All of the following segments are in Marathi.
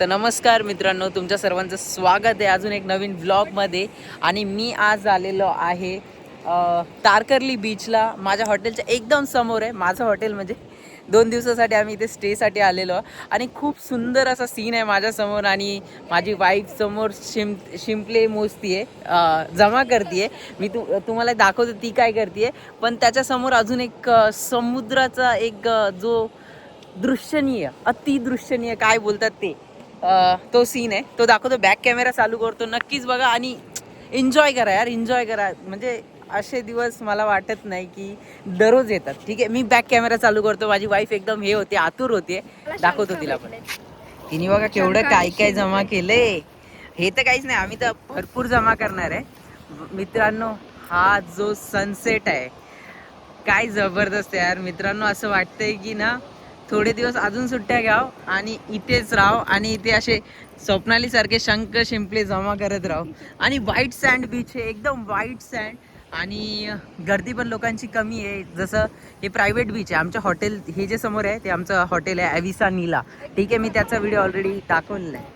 तर नमस्कार मित्रांनो तुमच्या सर्वांचं स्वागत आहे अजून एक नवीन व्लॉगमध्ये आणि मी आज आलेलो आहे तारकर्ली बीचला माझ्या हॉटेलच्या एकदम समोर आहे. माझं हॉटेल म्हणजे दोन दिवसासाठी आम्ही इथे स्टेसाठी आलेलो. आणि खूप सुंदर असा सीन आहे माझ्यासमोर आणि माझी वाईफ समोर शिम शिंपले मोजतीये जमा करते मी तू तुम्हाला दाखवतो ती काय करते पण त्याच्यासमोर अजून एक समुद्राचा एक जो दृश्यनीय अतिदृश्यनीय काय बोलतात ते. तो सीन आहे. तो दाखवतो बॅक कॅमेरा चालू करतो. नक्कीच बघा आणि एन्जॉय करा यार एन्जॉय करा. म्हणजे असे दिवस मला वाटत नाही की दररोज येतात. ठीक आहे मी बॅक कॅमेरा चालू करतो. माझी वाईफ एकदम हे होते आतुर होते. दाखवतो तिला पण. तिने बघा केवढं काय काय जमा केलंय. हे तर काहीच नाही आम्ही तर भरपूर जमा करणार आहे. मित्रांनो हा जो सनसेट आहे. काय जबरदस्त आहे यार. मित्रांनो असं वाटतंय की ना थोडे दिवस अजून सुट्ट्या घ्याव आणि इथेच राहाव आणि इथे असे स्वप्नाली सारखे शंख शिंपले जमा करत राहो आणि व्हाईट सँड बीच आहे एकदम व्हाईट सँड आणि गर्दी पण लोकांची कमी आहे. जसं हे प्रायव्हेट बीच आहे. आमच्या हॉटेल हे जे समोर आहे ते आमचं हॉटेल आहे अविसा नीला ठीक आहे मी त्याचा व्हिडिओ ऑलरेडी दाखवलेला आहे.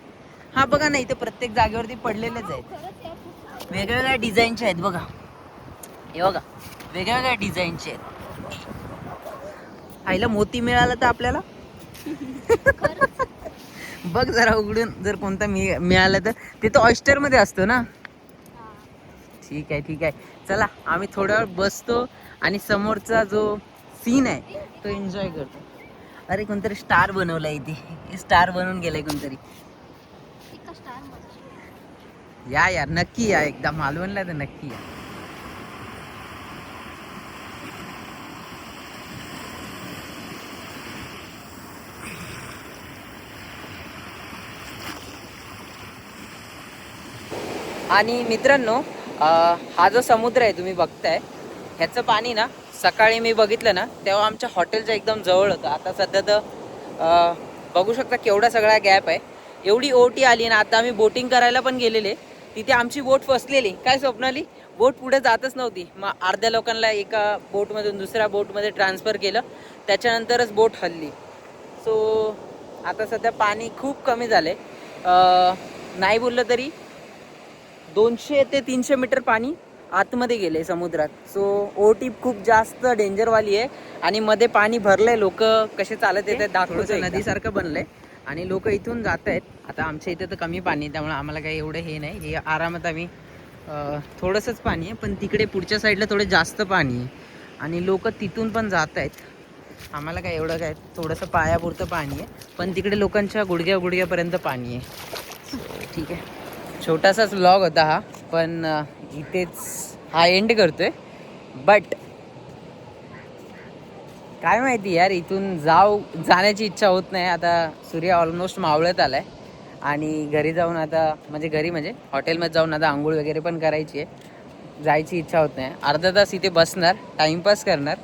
हा बघा ना इथे प्रत्येक जागेवरती पडलेलेच आहेत. वेगवेगळ्या डिझाईनचे आहेत बघा. हे बघा वेगवेगळ्या डिझाईनचे आहेत. आईला मोती मिळाला तर आपल्याला? बघ जरा उघडून जर कोणता मि मिळाला तर. ते तर ऑइस्टरमध्ये असतो ना? ठीक आहे ठीक आहे. चला आम्ही थोड्या वेळ बसतो आणि समोरचा जो सीन आहे तो एन्जॉय करतो. अरे कोणतरी स्टार बनवलाय इथे. स्टार बनवून गेलाय कोणतरी. या यार नक्की या. एकदा मालवणला तर नक्की या. आणि मित्रांनो हा जो समुद्र आहे तुम्ही बघताय ह्याचं पाणी ना सकाळी मी बघितलं ना तेव्हा आमच्या हॉटेलच्या एकदम जवळ होतं. आता सध्या तर बघू शकता केवढा सगळा गॅप आहे. एवढी ओटी आली ना आता आम्ही बोटिंग करायला पण गेलेले. तिथे आमची बोट फसलेली. काय स्वप्नाली बोट पुढे जातच नव्हती. मग अर्ध्या लोकांना एका बोटमधून दुसऱ्या बोटमध्ये ट्रान्सफर केलं. त्याच्यानंतरच बोट हल्ली. सो आता सध्या पाणी खूप कमी झालं आहे नाही बोललं तरी दोनशे ते तीनशे मीटर पाणी आतमध्ये गेले समुद्रात. सो ओटी खूप जास्त डेंजरवाली आहे. आणि मध्ये पाणी भरलंय लोक कसे चालत येत आहेत दाखवतो नदीसारखं बनलंय. आणि लोक इथून जात आहेत. आता आमच्या इथे तर कमी पाणी आहे, त्यामुळे आम्हाला काही एवढं हे नाही. हे आरामात आम्ही थोडंसंच पाणी आहे पण तिकडे पुढच्या साईडला थोडं जास्त पाणी आहे. आणि लोक तिथून पण जात आहेत. आम्हाला काय एवढं काय थोडंसं पायापुरतं पाणी आहे. पण तिकडे लोकांच्या गुडघ्या गुडघ्यापर्यंत पाणी आहे. ठीक आहे. छोटासाच व्लॉग होता हा पण इथेच हा एंड करतोय. बट काय माहिती यार इथून जाऊ जाण्याची इच्छा होत नाही. आता सूर्य ऑलमोस्ट मावळत आलाय. आणि घरी जाऊन आता म्हणजे घरी म्हणजे हॉटेलमध्ये जाऊन आता आंघोळ वगैरे पण करायची आहे. जायची इच्छा होत नाही. अर्धा तास इथे बसणार टाइमपास करणार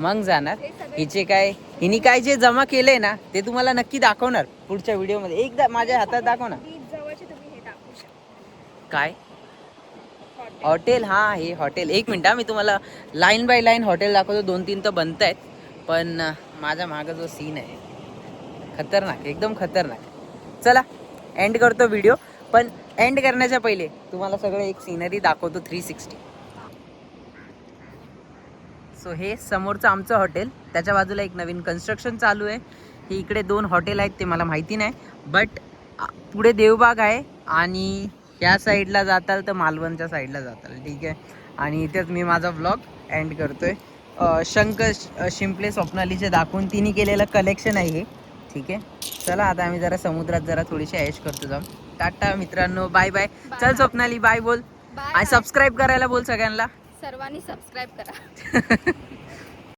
मग जाणार. हिचे काय हिने काय जे जमा केलंय ना ते तुम्हाला नक्की दाखवणार पुढच्या व्हिडिओमध्ये एकदा माझ्या हातात दाखवणार काय? हॉटेल हा हे हॉटेल एक मिनिट मी तुम्हाला लाईन बाय लाईन हॉटेल दाखवतो. दोन तीन तर बनत आहेत. पण माझ्या मागं जो सीन आहे खतरनाक एकदम खतरनाक. चला एंड करतो व्हिडिओ पण एंड करण्याच्या पहिले तुम्हाला सगळं एक सीनरी दाखवतो थ्री सिक्स्टी सो हे समोरचं आमचं हॉटेल त्याच्या बाजूला एक नवीन कन्स्ट्रक्शन चालू आहे. हे इकडे दोन हॉटेल आहेत ते मला माहिती नाही. बट पुढे देवबाग आहे आणि या साईडला जाताल तर मालवणच्या साईडला जाताल ठीक आहे? आणि इथेच मी माझा व्लॉग एंड करतोय. अं, शंख श- शिंपले स्वप्नालीचे दाखवून तिने केलेलं कलेक्शन आहे हे ठीक आहे? चला आता आम्ही जरा समुद्रात जरा थोडीशी ऐश करतो जाऊन टाटा मित्रांनो बाय बाय चल स्वप्नाली बाय बोल. आणि सबस्क्राईब करायला बोल सगळ्यांना. सर्वांनी सबस्क्राईब करा.